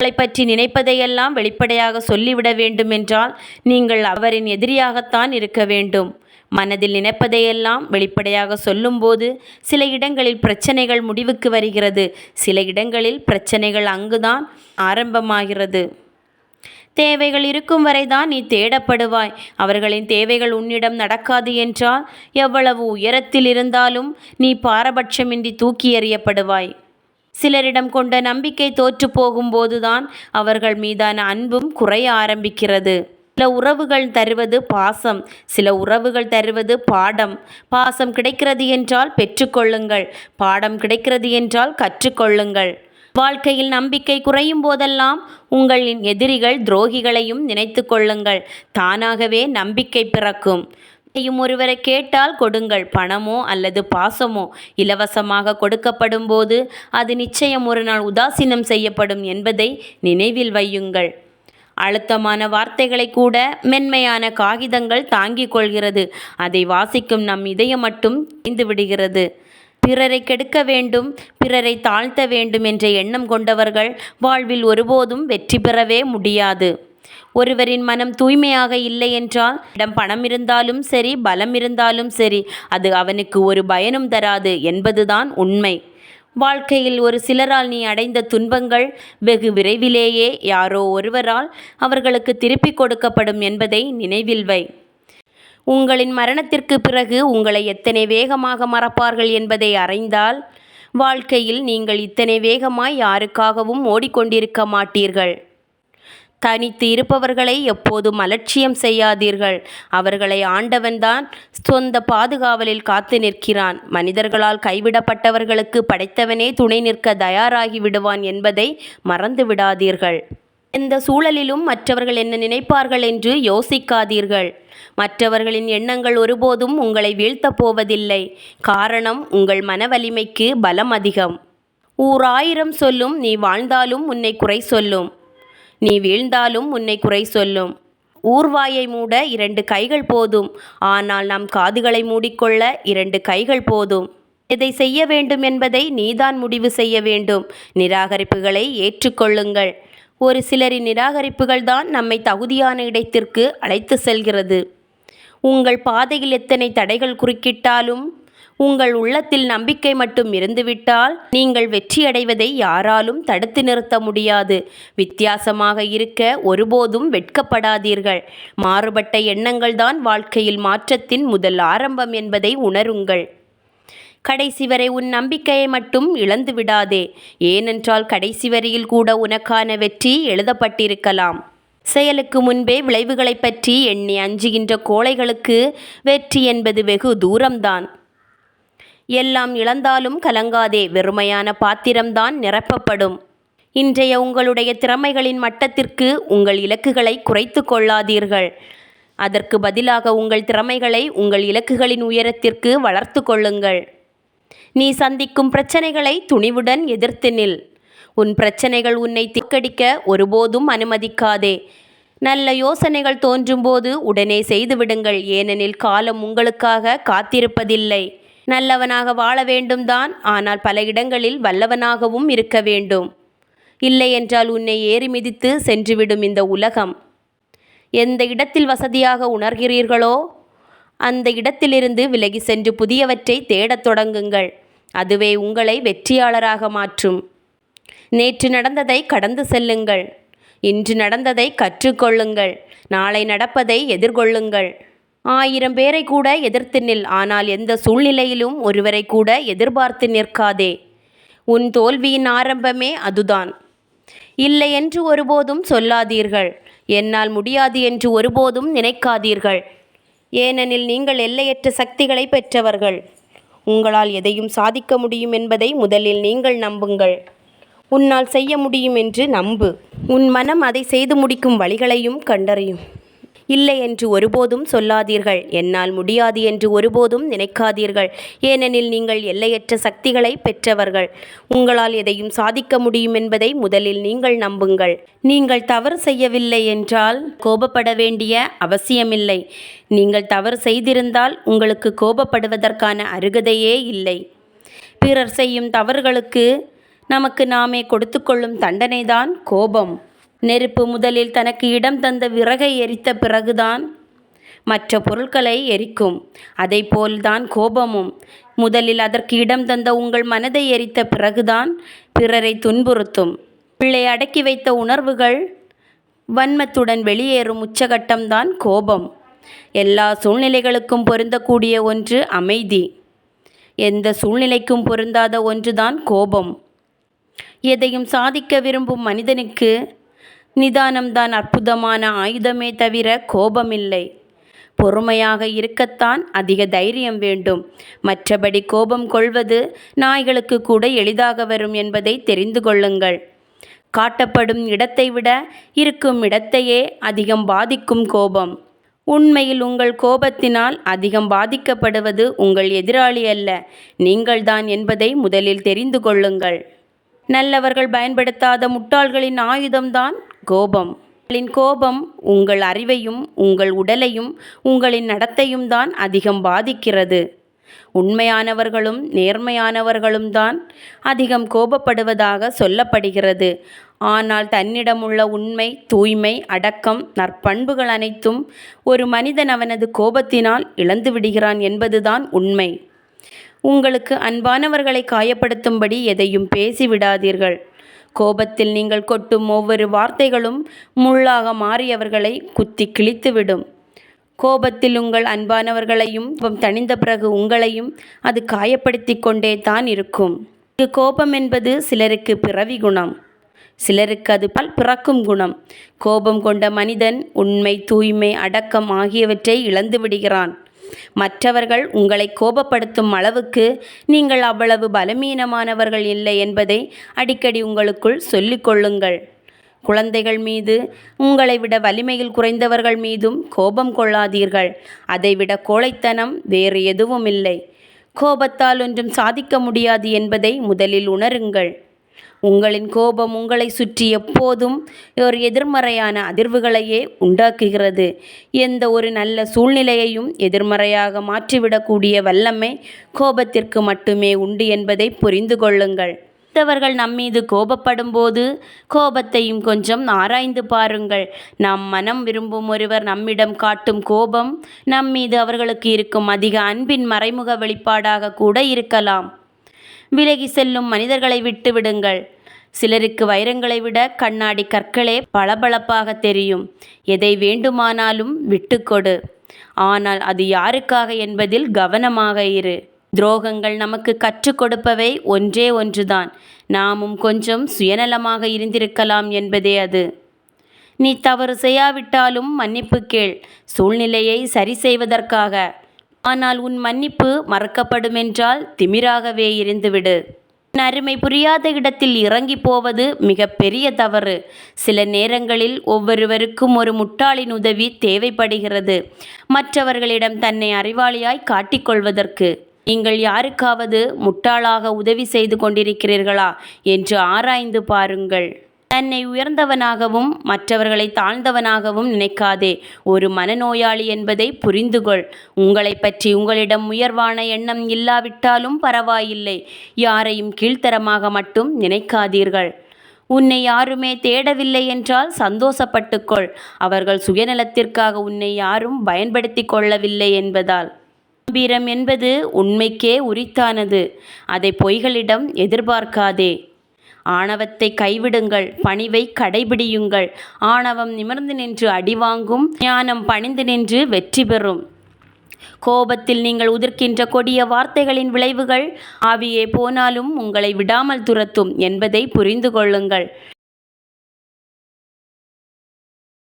உங்களை பற்றி நினைப்பதையெல்லாம் வெளிப்படையாக சொல்லிவிட வேண்டுமென்றால் நீங்கள் அவரின் எதிரியாகத்தான் இருக்க வேண்டும். மனதில் நினைப்பதையெல்லாம் வெளிப்படையாக சொல்லும்போது சில இடங்களில் பிரச்சனைகள் முடிவுக்கு வருகிறது. சில இடங்களில் பிரச்சனைகள் அங்குதான் ஆரம்பமாகிறது. தேவைகள் இருக்கும் வரைதான் நீ தேடப்படுவாய். அவர்களின் தேவைகள் உன்னிடம் நடக்காது என்றால் எவ்வளவு உயரத்தில் இருந்தாலும் நீ பாரபட்சமின்றி தூக்கி எறியப்படுவாய். சிலரிடம் கொண்ட நம்பிக்கை தோற்று போகும்போதுதான் அவர்கள் மீதான அன்பும் குறைய ஆரம்பிக்கிறது. சில உறவுகள் தருவது பாசம் சில உறவுகள் தருவது பாடம். பாசம் கிடைக்கிறது என்றால் பெற்றுக்கொள்ளுங்கள் பாடம் கிடைக்கிறது என்றால் கற்றுக்கொள்ளுங்கள். வாழ்க்கையில் நம்பிக்கை குறையும் போதெல்லாம் உங்களின் எதிரிகள் துரோகிகளையும் நினைத்து கொள்ளுங்கள். தானாகவே நம்பிக்கை பிறக்கும். நீயும் ஒருவரை கேட்டால் கொடுங்கள் பணமோ அல்லது பாசமோ. இலவசமாக கொடுக்கப்படும் போது அது நிச்சயம் ஒரு நாள் உதாசீனம் செய்யப்படும் என்பதை நினைவில் வையுங்கள். அழுத்தமான வார்த்தைகளை கூட மென்மையான காகிதங்கள் தாங்கிக் கொள்கிறது. அதை வாசிக்கும் நம் இதயம் மட்டும் தேய்ந்து விடுகிறது. பிறரை கெடுக்க வேண்டும் பிறரை தாழ்த்த வேண்டும் என்ற எண்ணம் கொண்டவர்கள் வாழ்வில் ஒருபோதும் வெற்றி பெறவே முடியாது. ஒருவரின் மனம் தூய்மையாக இல்லை என்றால் இடம் பணம் இருந்தாலும் சரி பலம் இருந்தாலும் சரி அது அவனுக்கு ஒரு பயனும் தராது என்பதுதான் உண்மை. வாழ்க்கையில் ஒரு சிலரால் நீ அடைந்த துன்பங்கள் வெகு விரைவிலேயே யாரோ ஒருவரால் அவர்களுக்கு திருப்பிக் கொடுக்கப்படும் என்பதை நினைவில் வை. உங்களின் மரணத்திற்கு பிறகு உங்களை எத்தனை வேகமாக மறப்பார்கள் என்பதை அறிந்தால் வாழ்க்கையில் நீங்கள் இத்தனை வேகமாய் யாருக்காகவும் ஓடிக்கொண்டிருக்க மாட்டீர்கள். தனித்து இருப்பவர்களை எப்போதும் அலட்சியம் செய்யாதீர்கள். அவர்களை ஆண்டவன்தான் சொந்த பாதுகாவலில் காத்து நிற்கிறான். மனிதர்களால் கைவிடப்பட்டவர்களுக்கு படைத்தவனே துணை நிற்க தயாராகி விடுவான் என்பதை மறந்து விடாதீர்கள். எந்த சூழலிலும் மற்றவர்கள் என்ன நினைப்பார்கள் என்று யோசிக்காதீர்கள். மற்றவர்களின் எண்ணங்கள் ஒருபோதும் உங்களை வீழ்த்தப் போவதில்லை. காரணம் உங்கள் மன வலிமைக்கு பலம் அதிகம். ஊராயிரம் சொல்லும் நீ வாழ்ந்தாலும் உன்னை குறை சொல்லும். நீ வீழ்ந்தாலும் உன்னை குறை சொல்லும். ஊர்வாயை மூட இரண்டு கைகள் போதும். ஆனால் நம் காதுகளை மூடிக்கொள்ள இரண்டு கைகள் போதும். இதை செய்ய வேண்டும் என்பதை நீதான் முடிவு செய்ய வேண்டும். நிராகரிப்புகளை ஏற்றுக்கொள்ளுங்கள். ஒரு சிலரின் நிராகரிப்புகள் தான் நம்மை தகுதியான இடத்திற்கு அழைத்து செல்கிறது. உங்கள் பாதையில் எத்தனை தடைகள் குறுக்கிட்டாலும் உங்கள் உள்ளத்தில் நம்பிக்கை மட்டும் இருந்துவிட்டால் நீங்கள் வெற்றியடைவதை யாராலும் தடுத்து நிறுத்த முடியாது. வித்தியாசமாக இருக்க ஒருபோதும் வெட்கப்படாதீர்கள். மாறுபட்ட எண்ணங்கள்தான் வாழ்க்கையில் மாற்றத்தின் முதல் ஆரம்பம் என்பதை உணருங்கள். கடைசி வரை உன் நம்பிக்கையை மட்டும் இழந்து விடாதே. ஏனென்றால் கடைசி வரியில் கூட உனக்கான வெற்றி எழுதப்பட்டிருக்கலாம். செயலுக்கு முன்பே விளைவுகளை பற்றி எண்ணி அஞ்சுகின்ற கோழைகளுக்கு வெற்றி என்பது வெகு தூரம்தான். எல்லாம் இழந்தாலும் கலங்காதே வெறுமையான பாத்திரம்தான் நிரப்பப்படும். இன்றைய உங்களுடைய திறமைகளின் மட்டத்திற்கு உங்கள் இலக்குகளை குறைத்து கொள்ளாதீர்கள். அதற்கு பதிலாக உங்கள் திறமைகளை உங்கள் இலக்குகளின் உயரத்திற்கு வளர்த்து கொள்ளுங்கள். நீ சந்திக்கும் பிரச்சனைகளை துணிவுடன் எதிர்த்து நில். உன் பிரச்சனைகள் உன்னை திக்கடிக்க ஒருபோதும் அனுமதிக்காதே. நல்ல யோசனைகள் தோன்றும்போது உடனே செய்துவிடுங்கள். ஏனெனில் காலம் உங்களுக்காக காத்திருப்பதில்லை. நல்லவனாக வாழ வேண்டும் தான் ஆனால் பல இடங்களில் வல்லவனாகவும் இருக்க வேண்டும். இல்லை என்றால் உன்னை ஏறி மிதித்து சென்றுவிடும் இந்த உலகம். எந்த இடத்தில் வசதியாக உணர்கிறீர்களோ அந்த இடத்திலிருந்து விலகி சென்று புதியவற்றை தேடத் தொடங்குங்கள். அதுவே உங்களை வெற்றியாளராக மாற்றும். நேற்று நடந்ததை கடந்து செல்லுங்கள். இன்று நடந்ததை கற்றுக்கொள்ளுங்கள். நாளை நடப்பதை எதிர்கொள்ளுங்கள். ஆயிரம் பேரை கூட எதிர்த்து நில். ஆனால் எந்த சூழ்நிலையிலும் ஒருவரை கூட எதிர்பார்த்து நிற்காதே. உன் தோல்வியின் ஆரம்பமே அதுதான். இல்லை என்று ஒருபோதும் சொல்லாதீர்கள். என்னால் முடியாது என்று ஒருபோதும் நினைக்காதீர்கள். ஏனெனில் நீங்கள் எல்லையற்ற சக்திகளை பெற்றவர்கள். உங்களால் எதையும் சாதிக்க முடியும் என்பதை முதலில் நீங்கள் நம்புங்கள். உன்னால் செய்ய முடியும் என்று நம்பு. உன் மனம் அதை செய்து முடிக்கும் வழிகளையும் கண்டறியும். இல்லை என்று ஒருபோதும் சொல்லாதீர்கள். என்னால் முடியாது என்று ஒருபோதும் நினைக்காதீர்கள். ஏனெனில் நீங்கள் எல்லையற்ற சக்திகளை பெற்றவர்கள். உங்களால் எதையும் சாதிக்க முடியும் என்பதை முதலில் நீங்கள் நம்புங்கள். நீங்கள் தவறு செய்யவில்லை என்றால் கோபப்பட வேண்டிய அவசியமில்லை. நீங்கள் தவறு செய்திருந்தால் உங்களுக்கு கோபப்படுவதற்கான அருகதையே இல்லை. பிறர் செய்யும் தவறுகளுக்கு நமக்கு நாமே கொடுத்துக்கொள்ளும் தண்டனைதான் கோபம். நெருப்பு முதலில் தனக்கு இடம் தந்த விறகை எரித்த பிறகுதான் மற்ற பொருட்களை எரிக்கும். அதைப்போல்தான் கோபமும். முதலில் அதற்கு இடம் தந்த உங்கள் மனதை எரித்த பிறகுதான் பிறரை துன்புறுத்தும். பிள்ளை அடக்கி வைத்த உணர்வுகள் வன்மத்துடன் வெளியேறும் உச்சகட்டம்தான் கோபம். எல்லா சூழ்நிலைகளுக்கும் பொருந்தக்கூடிய ஒன்று அமைதி. எந்த சூழ்நிலைக்கும் பொருந்தாத ஒன்றுதான் கோபம். எதையும் சாதிக்க விரும்பும் மனிதனுக்கு நிதானம்தான் அற்புதமான ஆயுதமே தவிர கோபமில்லை. பொறுமையாக இருக்கத்தான் அதிக தைரியம் வேண்டும். மற்றபடி கோபம் கொள்வது நாய்களுக்கு கூட எளிதாக வரும் என்பதை தெரிந்து கொள்ளுங்கள். காட்டப்படும் இடத்தை விட இருக்கும் இடத்தையே அதிகம் பாதிக்கும் கோபம். உண்மையில் உங்கள் கோபத்தினால் அதிகம் பாதிக்கப்படுவது உங்கள் எதிராளி அல்ல நீங்கள்தான் என்பதை முதலில் தெரிந்து கொள்ளுங்கள். நல்லவர்கள் பயன்படுத்தாத முட்டாள்களின் ஆயுதம்தான் கோபம். உங்களின் கோபம் உங்கள் அறிவையும் உங்கள் உடலையும் உங்களின் நடத்தையும் தான் அதிகம் பாதிக்கிறது. உண்மையானவர்களும் நேர்மையானவர்களும் தான் அதிகம் கோபப்படுவதாக சொல்லப்படுகிறது. ஆனால் தன்னிடமுள்ள உண்மை தூய்மை அடக்கம் நற்பண்புகள் அனைத்தும் ஒரு மனிதன் அவனது கோபத்தினால் இழந்து விடுகிறான் என்பதுதான் உண்மை. உங்களுக்கு அன்பானவர்களை காயப்படுத்தும்படி எதையும் பேசிவிடாதீர்கள். கோபத்தில் நீங்கள் கொட்டும் ஒவ்வொரு வார்த்தைகளும் முள்ளாக மாறியவர்களை குத்தி கிழித்துவிடும். கோபத்தில் உங்கள் அன்பானவர்களையும் தணிந்த பிறகு உங்களையும் அது காயப்படுத்தி கொண்டே தான் இருக்கும். இங்கு கோபம் என்பது சிலருக்கு பிறவி குணம் சிலருக்கு அது பல் பிறக்கும் குணம். கோபம் கொண்ட மனிதன் உண்மை தூய்மை அடக்கம் ஆகியவற்றை இழந்து விடுகிறான். மற்றவர்கள் உங்களை கோபப்படுத்தும் அளவுக்கு நீங்கள் அவ்வளவு பலமீனமானவர்கள் இல்லை என்பதை அடிக்கடி உங்களுக்குள் சொல்லிக்கொள்ளுங்கள் குழந்தைகள் மீது உங்களை விட வலிமையில் குறைந்தவர்கள் மீதும் கோபம் கொள்ளாதீர்கள். அதைவிட கோழைத்தனம் வேறு எதுவும் இல்லை. கோபத்தால் ஒன்றும் சாதிக்க முடியாது என்பதை முதலில் உணருங்கள். உங்களின் கோபம் உங்களை சுற்றி எப்போதும் ஒரு எதிர்மறையான அதிர்வுகளையே உண்டாக்குகிறது. எந்த ஒரு நல்ல சூழ்நிலையையும் எதிர்மறையாக மாற்றிவிடக்கூடிய வல்லமை கோபத்திற்கு மட்டுமே உண்டு என்பதை புரிந்து கொள்ளுங்கள். மற்றவர்கள் நம்மீது கோபப்படும் போது கோபத்தையும் கொஞ்சம் ஆராய்ந்து பாருங்கள். நம் மனம் விரும்பும் ஒருவர் நம்மிடம் காட்டும் கோபம் நம்மீது அவர்களுக்கு இருக்கும் அதிக அன்பின் மறைமுக வெளிப்பாடாக கூட இருக்கலாம். விலகி செல்லும் மனிதர்களை விட்டு விடுங்கள். சிலருக்கு வைரங்களை விட கண்ணாடி கற்களே பளபளப்பாக தெரியும். எதை வேண்டுமானாலும் விட்டுக்கொடு ஆனால் அது யாருக்காக என்பதில் கவனமாக இரு. துரோகங்கள் நமக்கு கற்றுக் கொடுப்பவை ஒன்றே ஒன்றுதான். நாமும் கொஞ்சம் சுயநலமாக இருந்திருக்கலாம் என்பதே அது. நீ தவறு செய்யாவிட்டாலும் மன்னிப்பு கேள். சூழ்நிலையை சரி செய்வதற்காக. ஆனால் உன் மன்னிப்பு மறக்கப்படுமென்றால் திமிராகவே இருந்துவிடு. அருமை புரியாத இடத்தில் இறங்கி போவது மிக பெரிய தவறு. சில நேரங்களில் ஒவ்வொருவருக்கும் ஒரு முட்டாளின் உதவி தேவைப்படுகிறது. மற்றவர்களிடம் தன்னை அறிவாளியாய் காட்டிக்கொள்வதற்கு. நீங்கள் யாருக்காவது முட்டாளாக உதவி செய்து கொண்டிருக்கிறீர்களா? என்று ஆராய்ந்து பாருங்கள். தன்னை உயர்ந்தவனாகவும் மற்றவர்களை தாழ்ந்தவனாகவும் நினைக்காதே. ஒரு மனநோயாளி என்பதை புரிந்துகொள். உங்களை பற்றி உங்களிடம் உயர்வான எண்ணம் இல்லாவிட்டாலும் பரவாயில்லை. யாரையும் கீழ்த்தரமாக மட்டும் நினைக்காதீர்கள். உன்னை யாருமே தேடவில்லை என்றால் சந்தோஷப்பட்டுக்கொள். அவர்கள் சுயநலத்திற்காக உன்னை யாரும் பயன்படுத்தி கொள்ளவில்லை என்பதால். கம்பீரம் என்பது உண்மைக்கே உரித்தானது. அதை பொய்களிடம் எதிர்பார்க்காதே. ஆணவத்தை கைவிடுங்கள் பணிவை கடைபிடியுங்கள். ஆணவம் நிமிர்ந்து நின்று அடிவாங்கும் ஞானம் பணிந்து நின்று வெற்றி பெறும். கோபத்தில் நீங்கள் உதிர்க்கின்ற கொடிய வார்த்தைகளின் விளைவுகள் ஆவியே போனாலும் உங்களை விடாமல் துரத்தும் என்பதை புரிந்து கொள்ளுங்கள்.